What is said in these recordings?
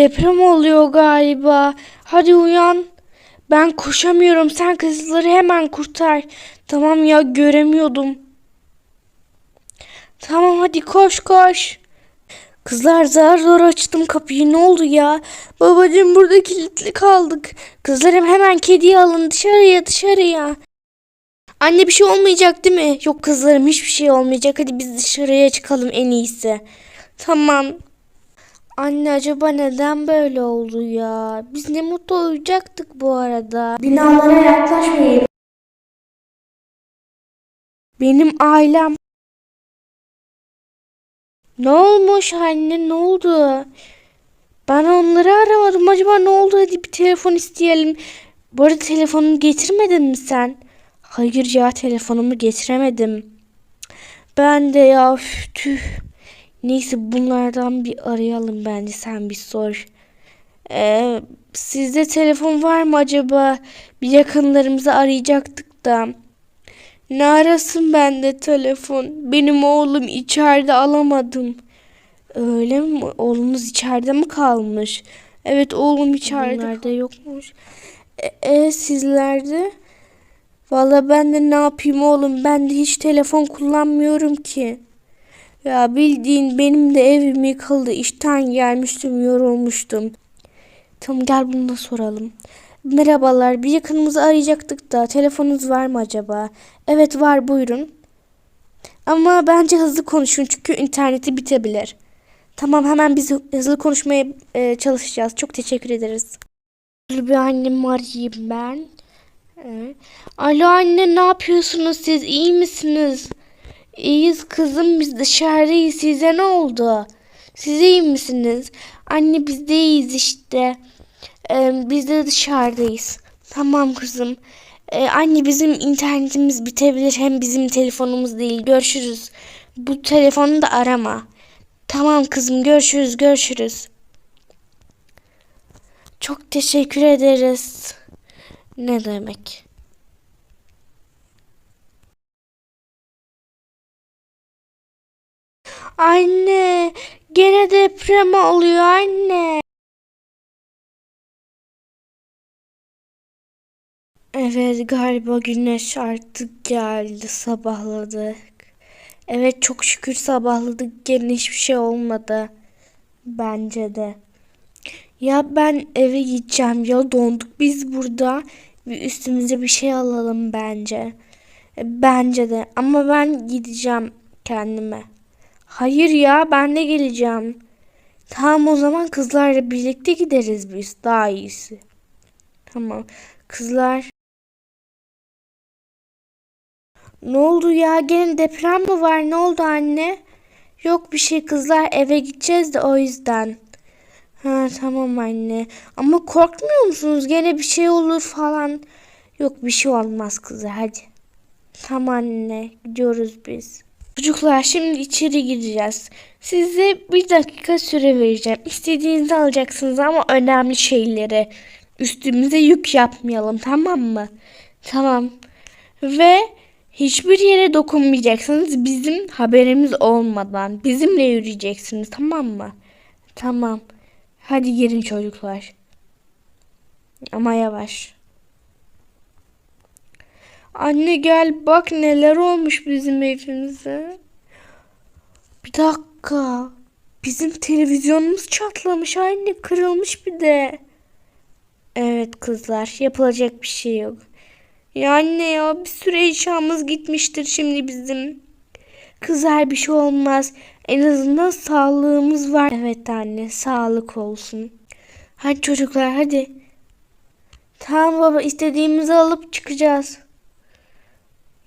Deprem oluyor galiba. Hadi uyan. Ben koşamıyorum. Sen kızları hemen kurtar. Tamam ya göremiyordum. Tamam hadi koş koş. Kızlar zar zor açtım kapıyı. Ne oldu ya? Babacığım burada kilitli kaldık. Kızlarım hemen kediyi alın dışarıya dışarıya. Anne bir şey olmayacak değil mi? Yok kızlarım hiçbir şey olmayacak. Hadi biz dışarıya çıkalım en iyisi. Tamam. Anne acaba neden böyle oldu ya? Biz ne mutlu uyuyacaktık bu arada. Binalara yaklaşmayın. Benim ailem. Ne olmuş anne ne oldu? Ben onları aramadım. Acaba ne oldu? Hadi bir telefon isteyelim. Bu arada telefonunu getirmedin mi sen? Hayır ya telefonumu getiremedim. Ben de ya üf, tüh. Neyse bunlardan bir arayalım bence sen bir sor. Ee, sizde telefon var mı acaba? Bir yakınlarımızı arayacaktık da. Ne arasın bende telefon? Benim oğlum içeride alamadım. Öyle mi? Oğlunuz içeride mi kalmış? Evet oğlum içeride. Bunlarda yokmuş. E, e, sizlerde? Valla ben de ne yapayım oğlum? Ben de hiç telefon kullanmıyorum ki. Ya bildiğin benim de evim yıkıldı. İşten gelmiştim, yorulmuştum. Tamam gel bunu da soralım. Merhabalar, bir yakınımızı arayacaktık da telefonunuz var mı acaba? Evet var, buyurun. Ama bence hızlı konuşun çünkü interneti bitebilir. Tamam hemen biz hızlı konuşmaya e, çalışacağız. Çok teşekkür ederiz. Bir annemi arayayım ben. Alo anne ne yapıyorsunuz siz? İyi misiniz? İyiyiz kızım biz dışarıdayız. Size ne oldu? Siz iyi misiniz? Anne biz de iyiyiz işte. Ee, biz de dışarıdayız. Tamam kızım. Ee, anne bizim internetimiz bitebilir. Hem bizim telefonumuz değil. Görüşürüz. Bu telefonu da arama. Tamam kızım görüşürüz görüşürüz. Çok teşekkür ederiz. Ne demek? Anne, gene deprem oluyor anne. Evet, galiba güneş artık geldi, sabahladık. Evet, çok şükür sabahladık, gene hiçbir şey olmadı. Bence de. Ya ben eve gideceğim ya donduk biz burada. Bir üstümüze bir şey alalım bence. Bence de ama ben gideceğim kendime. Hayır ya ben de geleceğim. Tamam o zaman kızlarla birlikte gideriz biz. Daha iyisi. Tamam. Kızlar. Ne oldu ya? Gene deprem mi var? Ne oldu anne? Yok bir şey kızlar eve gideceğiz de o yüzden. Ha tamam anne. Ama korkmuyor musunuz? Gene bir şey olur falan. Yok bir şey olmaz kızlar hadi. Tamam anne gidiyoruz biz. Çocuklar şimdi içeri gireceğiz. Size bir dakika süre vereceğim. İstediğinizi alacaksınız ama önemli şeyleri. Üstümüze yük yapmayalım tamam mı? Tamam. Ve hiçbir yere dokunmayacaksınız bizim haberimiz olmadan. Bizimle yürüyeceksiniz tamam mı? Tamam. Hadi girin çocuklar. Ama yavaş. Anne gel bak neler olmuş bizim evimize. Bir dakika. Bizim televizyonumuz çatlamış anne kırılmış bir de. Evet kızlar yapılacak bir şey yok. Ya anne ya bir sürü eşyamız gitmiştir şimdi bizim. Kızlar bir şey olmaz. En azından sağlığımız var. Evet anne sağlık olsun. Hadi çocuklar hadi. Tamam baba istediğimizi alıp çıkacağız.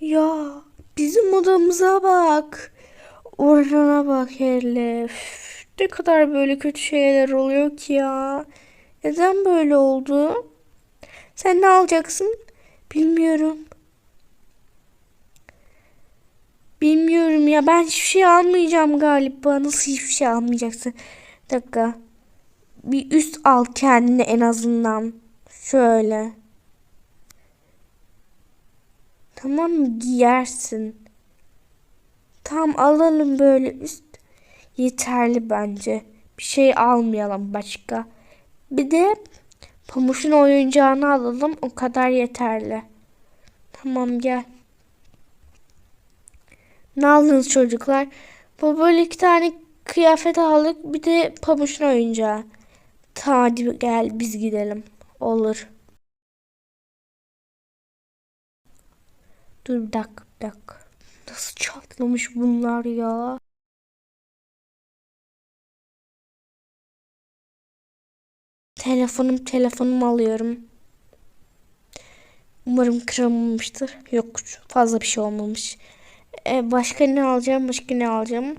Ya bizim odamıza bak. Orana bak hele. Ne kadar böyle kötü şeyler oluyor ki ya. Neden böyle oldu? Sen ne alacaksın? Bilmiyorum. Bilmiyorum ya ben hiçbir şey almayacağım galiba. Nasıl hiçbir şey almayacaksın? Bir dakika. Bir üst al kendine en azından. Şöyle. Tamam? Giyersin. Tam alalım böyle üst. Yeterli bence. Bir şey almayalım başka. Bir de Pamuş'un oyuncağını alalım. O kadar yeterli. Tamam gel. Ne aldınız çocuklar? Bu böyle iki tane kıyafet aldık. Bir de Pamuş'un oyuncağı. Hadi gel biz gidelim. Olur. Dur bir dakika bir dakika. Nasıl çatlamış bunlar ya? Telefonum telefonumu alıyorum. Umarım kırılmamıştır. Yok fazla bir şey olmamış. E, başka ne alacağım? Başka ne alacağım?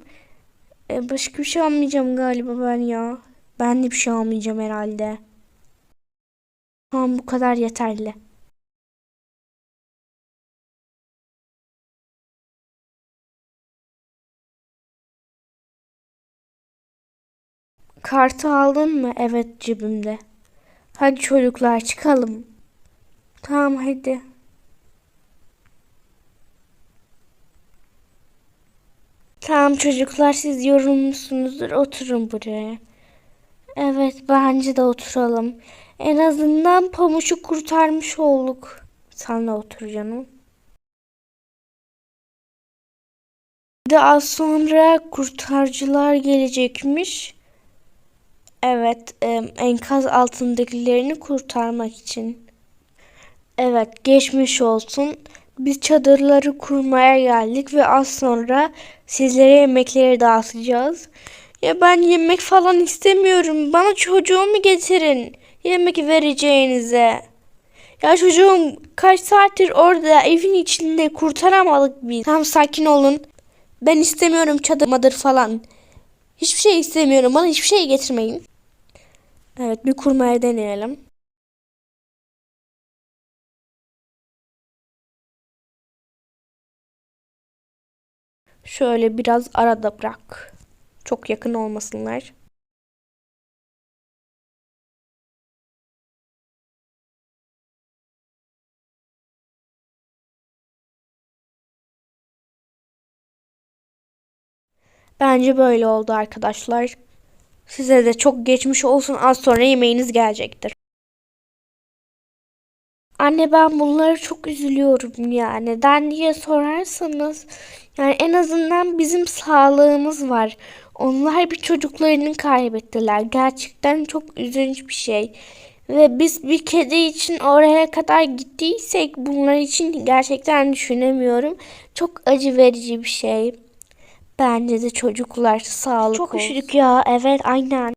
E, başka bir şey almayacağım galiba ben ya. Ben de bir şey almayacağım herhalde. Tamam bu kadar yeterli. Kartı aldın mı? Evet cebimde. Hadi çocuklar çıkalım. Tamam hadi. Tamam çocuklar siz yorulmuşsunuzdur. Oturun buraya. Evet bence de oturalım. En azından Pamuk'u kurtarmış olduk. Sen de otur canım. De az sonra kurtarıcılar gelecekmiş. Evet, enkaz altındakilerini kurtarmak için. Evet, geçmiş olsun. Biz çadırları kurmaya geldik ve az sonra sizlere yemekleri dağıtacağız. Ya ben yemek falan istemiyorum. Bana çocuğumu getirin. Yemek vereceğinize. Ya çocuğum kaç saattir orada evin içinde kurtaramadık biz. Tamam sakin olun. Ben istemiyorum çadır madır falan. Hiçbir şey istemiyorum. Bana hiçbir şey getirmeyin. Evet bir kurmaya deneyelim. Şöyle biraz arada bırak. Çok yakın olmasınlar. Bence böyle oldu arkadaşlar. Size de çok geçmiş olsun. Az sonra yemeğiniz gelecektir. Anne ben bunları çok üzülüyorum ya. Neden diye sorarsanız yani en azından bizim sağlığımız var. Onlar bir çocuklarını kaybettiler. Gerçekten çok üzünç bir şey. Ve biz bir kedi için oraya kadar gittiysek bunlar için gerçekten düşünemiyorum. Çok acı verici bir şey. Bence de çocuklar sağlık Çok üşüdük ya. Evet aynen.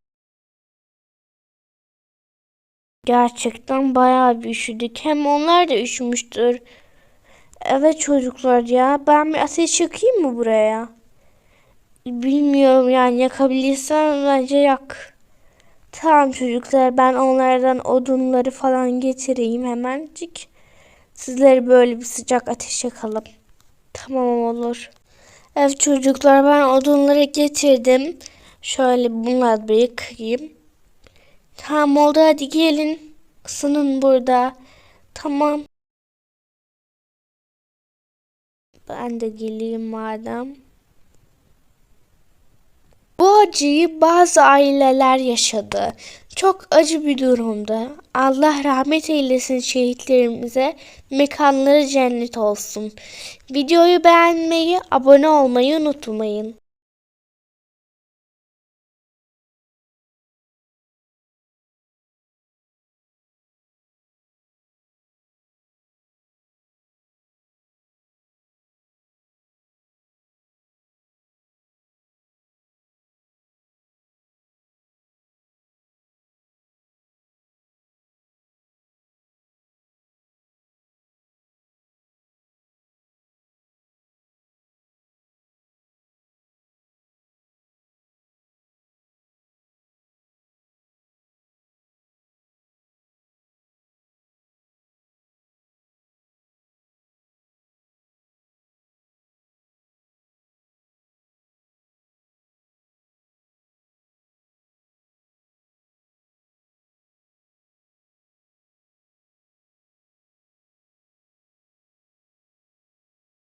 Gerçekten bayağı bir üşüdük. Hem onlar da üşümüştür. Evet çocuklar ya. Ben bir ateş yakayım mı buraya? Bilmiyorum yani yakabilirsem bence yak. Tamam çocuklar ben onlardan odunları falan getireyim hemencik. Sizleri böyle bir sıcak ateş yakalım. Tamam olur. Evet çocuklar ben odunları getirdim. Şöyle bunları bir yıkayayım. Tamam oldu hadi gelin. Isının burada. Tamam. Ben de geleyim madem. Bu acıyı bazı aileler yaşadı. Çok acı bir durumda. Allah rahmet eylesin şehitlerimize. Mekanları cennet olsun. Videoyu beğenmeyi, abone olmayı unutmayın.